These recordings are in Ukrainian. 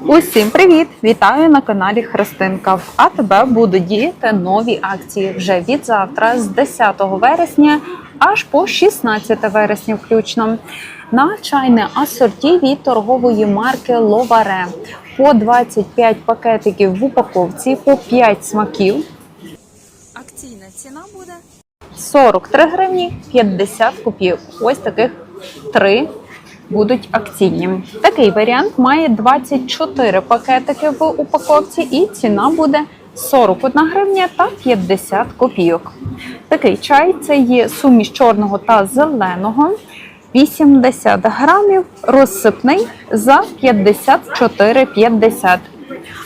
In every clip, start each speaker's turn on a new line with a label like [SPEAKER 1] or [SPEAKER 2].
[SPEAKER 1] Усім привіт! Вітаю на каналі Христинка. В АТБ будуть діяти нові акції вже від завтра, з 10 вересня аж по 16 вересня, включно. На чайне асорті від торгової марки Ловаре по 25 пакетиків в упаковці по 5 смаків. Акційна ціна буде 43 гривні 50 копійок. Ось таких три будуть акційні. Такий варіант має 24 пакетики в упаковці, і ціна буде 41 гривня та 50 копійок. Такий чай це є суміш чорного та зеленого. 80 грамів розсипний за 54,50.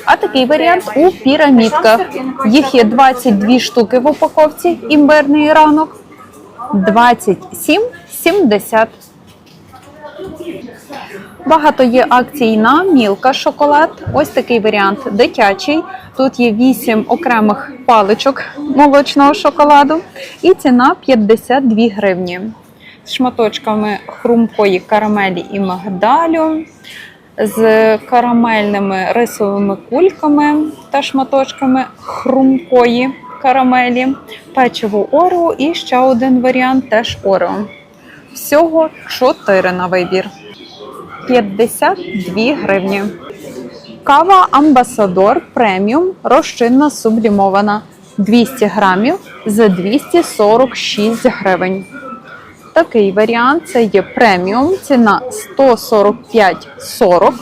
[SPEAKER 1] А такий варіант у пірамідках. Їх є 22 штуки в упаковці, імбирний ранок, 27,70. Багато є акцій на мілка шоколад. Ось такий варіант дитячий. Тут є 8 окремих паличок молочного шоколаду, і ціна 52 гривні. З шматочками хрумкої карамелі і мигдалю, з карамельними рисовими кульками та шматочками хрумкої карамелі, печиво Орео і ще один варіант теж Орео. Всього 4 на вибір. 52 гривні. Кава Амбасадор преміум розчинна сублімована 200 грамів за 246 гривень. Такий варіант це є преміум, ціна 145,40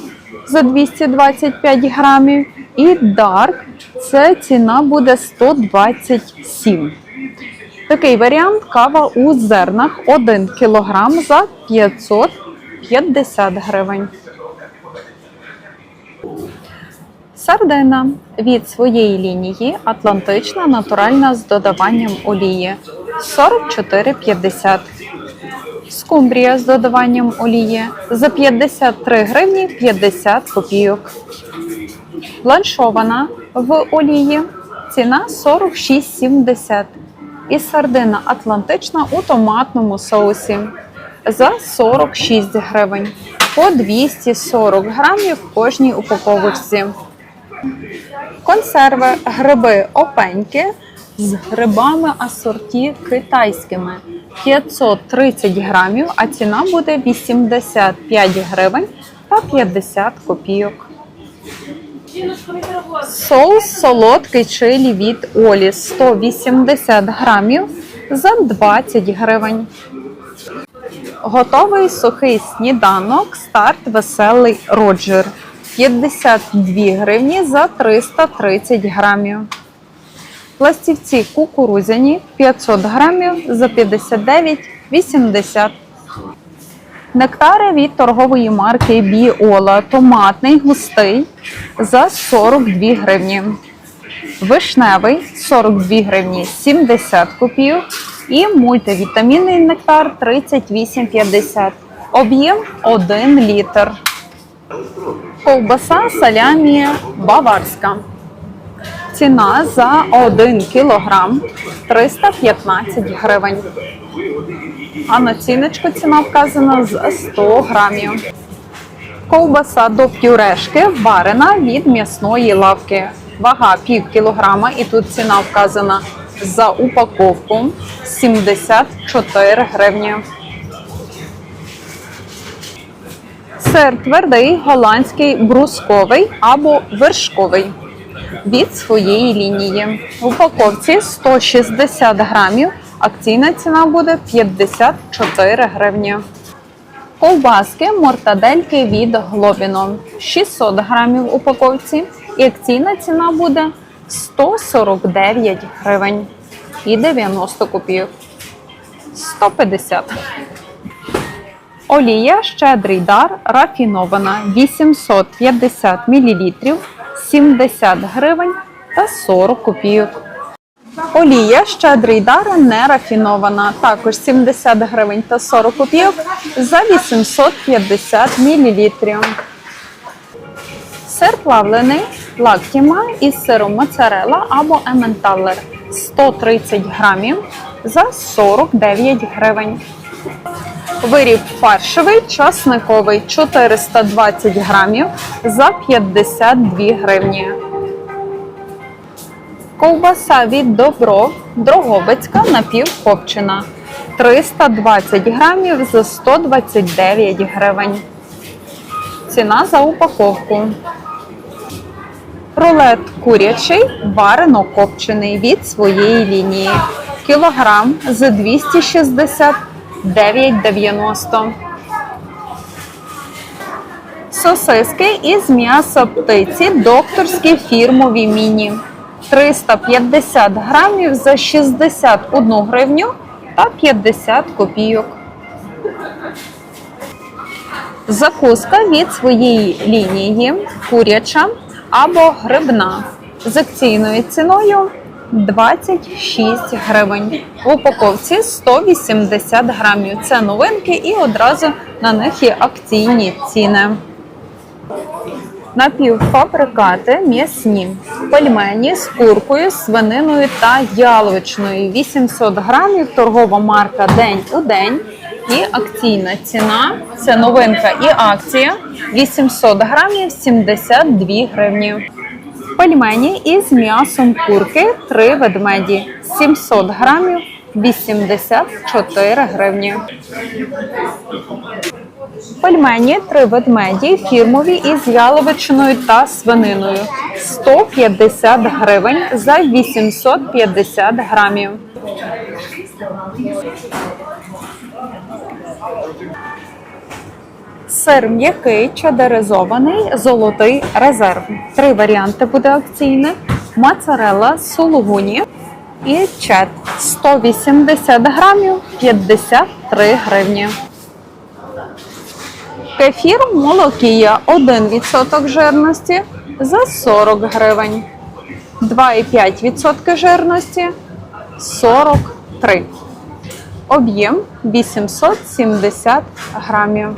[SPEAKER 1] за 225 грамів. І дарк це ціна буде 127. Такий варіант кава у зернах 1 кг за 550 гривень. Сардина від своєї лінії Атлантична натуральна з додаванням олії 44,50. Скумбрія з додаванням олії за 53 гривні 50 копійок. Бланшована в олії ціна 46,70. І сардина Атлантична у томатному соусі за 46 гривень по 240 грамів в кожній упаковочці. Консерви гриби опеньки з грибами асорті китайськими 530 грамів, а ціна буде 85 гривень та 50 копійок. Соус солодкий чилі від Олі 180 грамів за 20 гривень. Готовий сухий сніданок старт веселий Роджер 52 гривні за 330 грамів. Пластівці кукурудзяні 500 грамів за 59,80. Нектари від торгової марки Біола томатний густий за 42 гривні. Вишневий 42 гривні 70 копійок. І мультивітамінний нектар 38,50. Об'єм 1 літр. Ковбаса салямі баварська. Ціна за 1 кілограм 315 гривень. А на ціночку ціна вказана з 100 грамів. Ковбаса до пюрешки варена від м'ясної лавки. Вага пів кілограма і тут ціна вказана за упаковку 74 гривні. Сир твердий, голландський, брусковий або вершковий від своєї лінії. В упаковці 160 грамів. Акційна ціна буде 54 гривні. Ковбаски мортадельки від Глобіно 600 грамів в упаковці. І акційна ціна буде 149 гривень і 90 копійок. 150. Олія щедрий дар рафінована 850 мл 70 гривень та 40 копійок. Олія щедрий дар не рафінована, також 70 гривень та 40 копійок за 850 мл. Сир плавлений лактіма із сиром моцарелла або ементалер 130 грамів за 49 гривень. Виріб фаршевий, часниковий 420 грамів за 52 гривні. Ковбаса від Добро Дрогобицька напівкопчена 320 грамів за 129 гривень. Ціна за упаковку. Рулет курячий варено копчений від своєї лінії. Кілограм за 269,90. Сосиски із м'яса птиці докторські фірмові міні. 350 грамів за 61 гривню та 50 копійок. Закуска від своєї лінії куряча або грибна з акційною ціною 26 гривень. В упаковці 180 грамів. Це новинки і одразу на них є акційні ціни. Напівфабрикати м'ясні. Пельмені з куркою, свининою та яловичною. 800 грамів, торгова марка День у день. І акційна ціна це новинка і акція 800 грамів 72 гривні. Пельмені із м'ясом курки 3 ведмеді 700 грамів 84 гривні. Пельмені три ведмеді фірмові із яловичиною та свининою 150 гривень за 850 грамів. Сир м'який, чадеризований, золотий резерв. Три варіанти буде акційних: моцарелла, сулугуні і чет 180 грамів 53 гривні. Кефір молокія 1% жирності за 40 гривень. 2,5% жирності 43. Об'єм 870 грамів.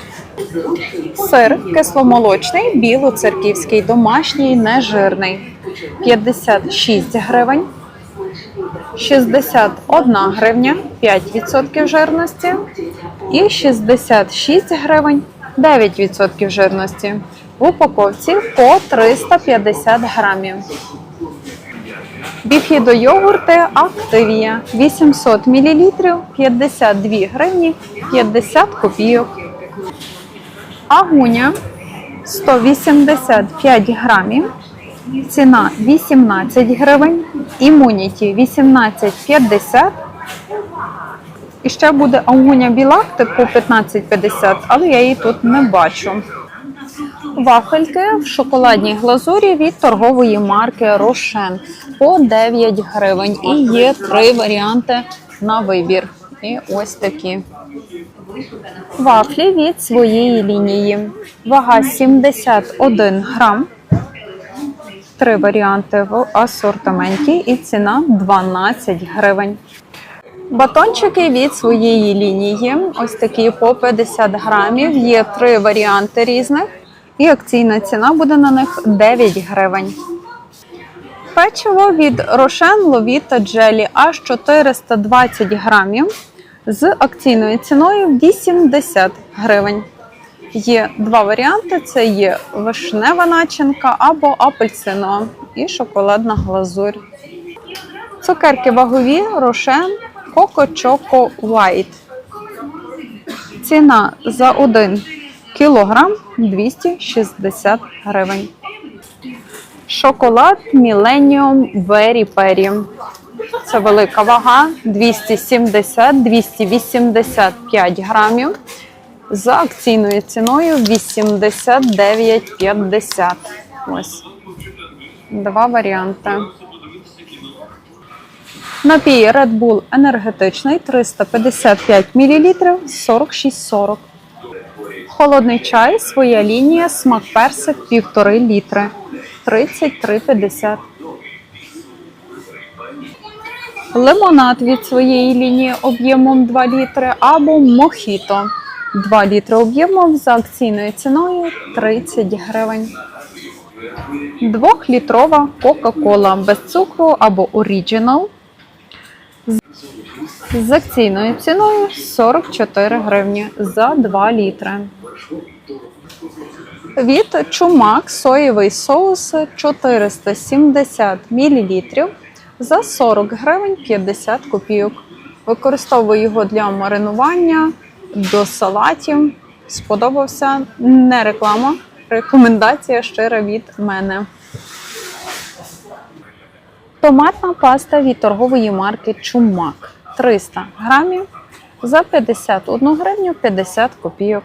[SPEAKER 1] Сир кисломолочний, білоцерківський, домашній, нежирний 56 гривень. 61 гривня 5% жирності і 66 гривень 9% жирності. В упаковці по 350 грамів. Біфідо-йогурти Активія 800 мл 52 гривні 50 копійок. Агуня 185 грамів. Ціна 18 гривень. Імуніті 18,50. І ще буде агуня білактик по 15,50, але я її тут не бачу. Вафельки в шоколадній глазурі від торгової марки Рошен по 9 гривень. І є три варіанти на вибір. І ось такі. Вафлі від своєї лінії. Вага 71 грам. Три варіанти в асортименті і ціна 12 гривень. Батончики від своєї лінії. Ось такі по 50 грамів. Є три варіанти різних. І акційна ціна буде на них 9 гривень. Печиво від Рошен Ловіта Джелі аж 420 грамів з акційною ціною 80 гривень. Є два варіанти: це є вишнева начинка або апельсинова і шоколадна глазурь. Цукерки вагові Рошен Coco Choco White. Ціна за 1 кілограм 260 гривень. Шоколад Millennium Very Perry. Це велика вага 270-285 грамів. За акційною ціною 89,50. Ось. Два варіанти. Напій Red Bull енергетичний 355 мл 46,40. Холодний чай, своя лінія, смак персик 1,5 літри 33,50. Лимонад від своєї лінії об'ємом 2 літри або мохіто 2 літри об'ємом за акційною ціною 30 гривень. Двохлітрова Кока-Кола без цукру або Original з акційною ціною 44 гривні за 2 літри. Від чумак соєвий соус 470 мл за 40 гривень 50 копійок. Використовую його для маринування до салатів. Сподобався не реклама, рекомендація щира від мене. Томатна паста від торгової марки Чумак 300 грамів за 51 гривню 50 копійок.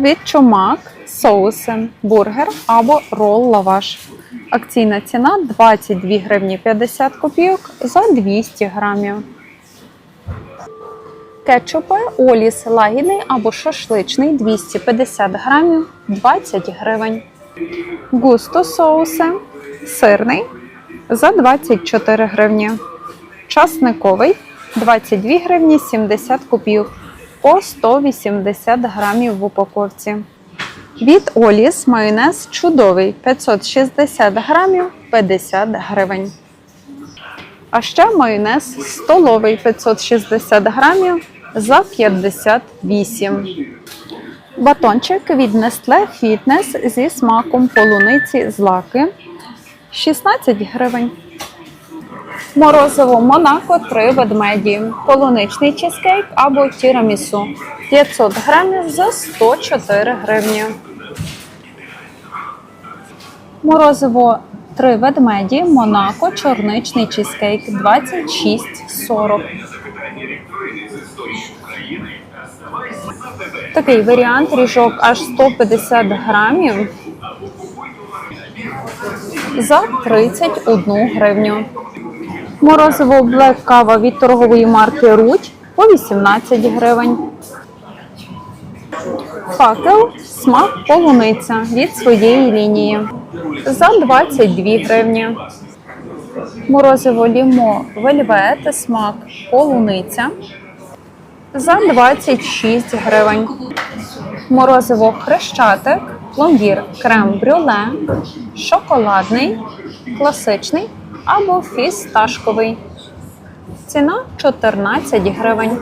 [SPEAKER 1] Від Чумак соуси бургер або рол лаваш. Акційна ціна 22 гривні 50 копійок за 200 грамів. Кетчупи Оліс лагідний або шашличний 250 грамів 20 гривень. Густо соуси сирний за 24 гривні. Часниковий 22 гривні 70 копійок по 180 грамів в упаковці. Від Оліс майонез чудовий 560 грамів 50 гривень. А ще майонез столовий 560 грамів за 58. Батончик від Nestle Fitness зі смаком полуниці з лаки 16 гривень. Морозиво Монако 3 ведмеді. Полуничний чизкейк або тірамісу 500 грамів за 104 гривні. Морозиво 3 ведмеді, Монако, чорничний чизкейк 26,40. Такий варіант ріжок аж 150 грамів за 31 гривню. Морозиво Black кава від торгової марки Руть по 18 гривень. Факел смак полуниця від своєї лінії за 22 гривні. Морозиво лімо вельвет смак полуниця за 26 гривень. Морозиво хрещатик, пломбір крем брюле, шоколадний, класичний або фісташковий. Ціна 14 гривень.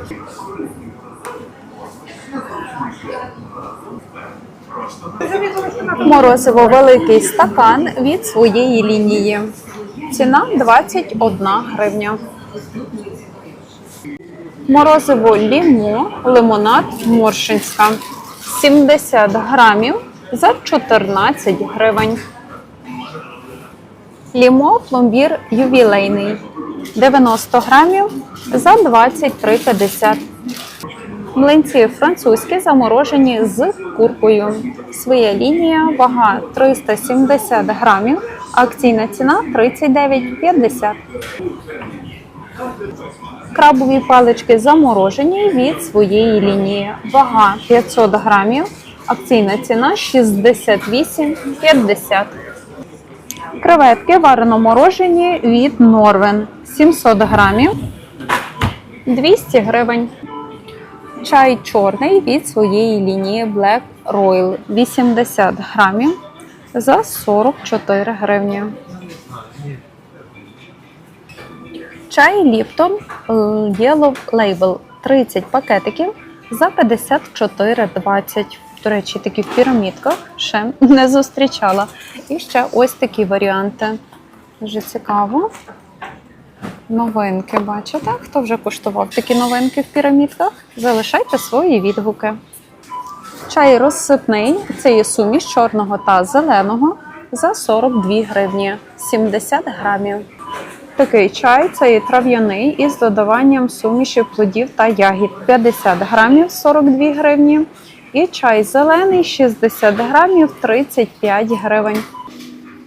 [SPEAKER 1] Морозиво великий стакан від своєї лінії. Ціна 21 гривня. Морозиво лімо, лимонад Моршинська 70 грамів за 14 гривень. Лімо пломбір ювілейний 90 грамів за 23,50. Млинці французькі заморожені з куркою. Своя лінія, вага 370 грамів, акційна ціна 39,50. Крабові палички заморожені від своєї лінії. Вага 500 грамів, акційна ціна 68,50. Креветки варено морожені від Норвен 700 грамів 200 гривень. Чай чорний від своєї лінії Black Royal 80 грамів за 44 гривні. Чай Ліптон Yellow Label 30 пакетиків за 54,20. До речі, такі в пірамідках ще не зустрічала. І ще ось такі варіанти. Дуже цікаво. Новинки, бачите? Хто вже куштував такі новинки в пірамідках? Залишайте свої відгуки. Чай розсипний це є суміш чорного та зеленого за 42 гривні 70 грамів. Такий чай це є трав'яний із додаванням суміші плодів та ягід 50 грамів 42 гривні. І чай зелений 60 грамів 35 гривень.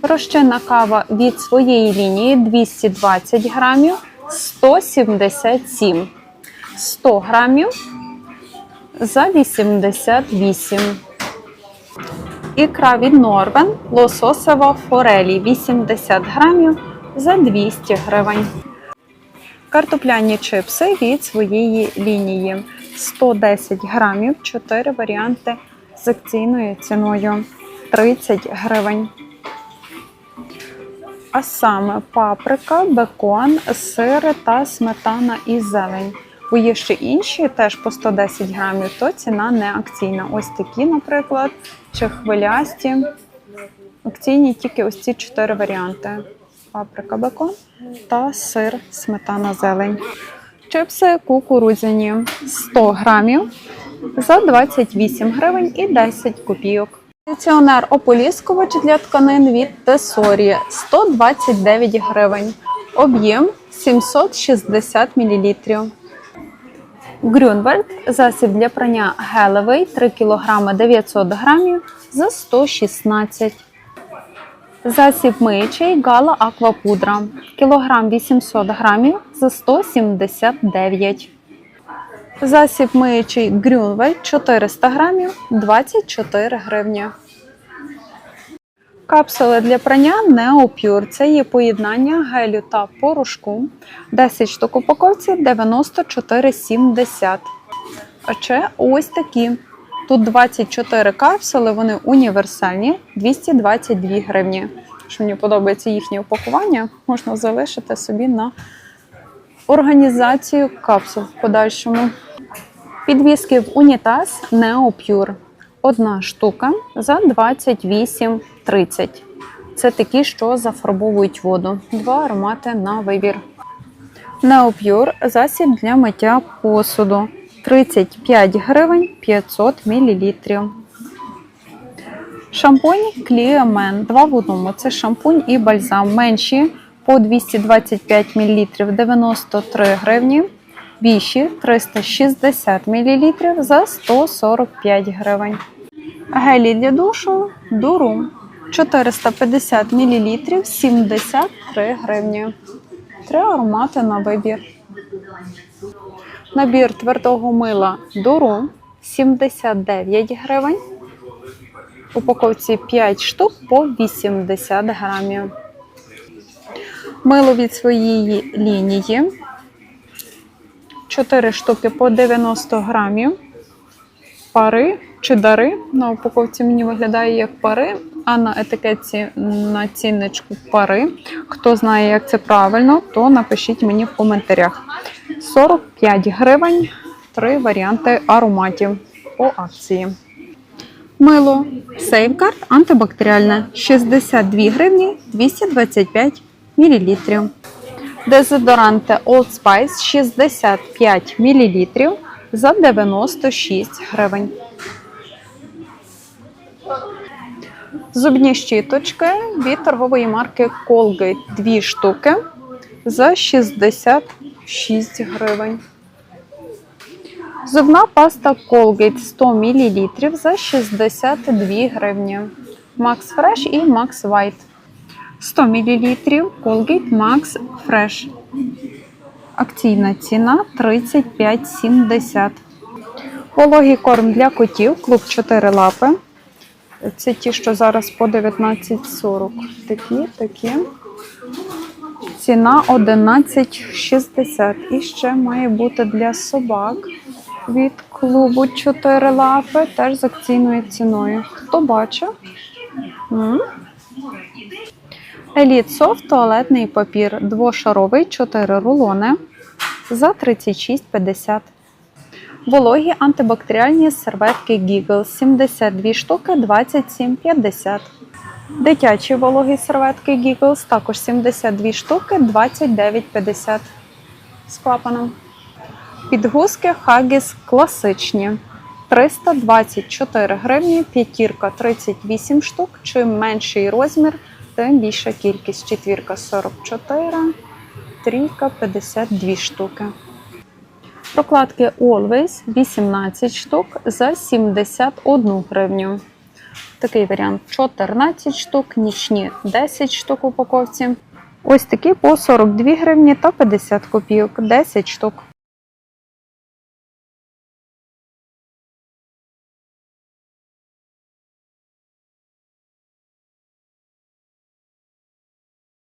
[SPEAKER 1] Розчинна кава від своєї лінії 220 грамів 177. 100 грамів за 88. Ікра від Норвен лососева форелі 80 грамів за 200 гривень. Картопляні чипси від своєї лінії 110 грамів, 4 варіанти з акційною ціною 30 гривень. а саме паприка, бекон, сири та сметана і зелень. Бо є ще інші, теж по 110 грамів, то ціна не акційна. Ось такі, наприклад, чи хвилясті. Акційні тільки ось ці чотири варіанти: паприка, бекон та сир, сметана, зелень. Чипси кукурудзяні 100 грамів за 28 гривень і 10 копійок. Кондиціонер ополіскувач для тканин від Тесорі 129 гривень. Об'єм 760 мл. Грюнвальд засіб для прання гелевий 3 кг 900 грамів за 116 Засіб миючий Гала Аквапудра кілограм 800 грамів за 179 Засіб миючий Грюнвальд 400 грамів 24 гривні. Капсули для прання Neopure. Це є поєднання гелю та порошку. 10 штук упаковці 94,70. А ще ось такі. Тут 24 капсули, вони універсальні, 222 гривні. Що мені подобається їхнє упакування, можна залишити собі на організацію капсул в подальшому. Підвіски в унітаз Neopure. Одна штука за 28,30. Це такі, що зафарбовують воду. Два аромати на вибір. Neopure засіб для миття посуду. 35 гривень 500 мл. Шампунь Кліамен. Два в одному. Це шампунь і бальзам. Менші по 225 мл 93 гривні. Більші 360 мл за 145 гривень. Гелі для душу Дуру 450 мл 73 гривні. Три аромати на вибір. Набір твердого мила Дуру 79 гривень. Упаковці 5 штук по 80 грамів. Мило від своєї лінії 4 штуки по 90 грамів. Пари чи дари. На упаковці мені виглядає як пари, а на етикетці на цінничку пари. Хто знає, як це правильно, то напишіть мені в коментарях. 45 гривень, три варіанти ароматів по акції. Мило Safeguard антибактеріальне 62 гривні 225 мл. Дезодоранти Old Spice 65 мл за 96 гривень. Зубні щіточки від торгової марки Colgate 2 штуки за 66 гривень. Зубна паста Colgate 100 мл за 62 гривні. Max Fresh і Max White. 100 мл Colgate Max Fresh. Акційна ціна 35,70. Вологий корм для котів, клуб 4 лапи. Це ті, що зараз по 19,40. Такі, такі. Ціна 11,60. І ще має бути для собак від клубу 4 лапи, теж з акційною ціною. Хто бачив? Еліт Софт туалетний папір двошаровий 4 рулони за 36,50. Вологі антибактеріальні серветки Giggle 72 штуки 27,50. Дитячі вологі серветки Giggles також 72 штуки 29,50 з клапаном. Підгузки Haggis класичні 324 гривні, п'ятірка 38 штук. Чим менший розмір, тим більша кількість. Четвірка 44, трійка 52 штуки. Прокладки Always 18 штук за 71 гривню. Такий варіант 14 штук, нічні 10 штук упаковці. Ось такі по 42 гривні та 50 копійок, 10 штук.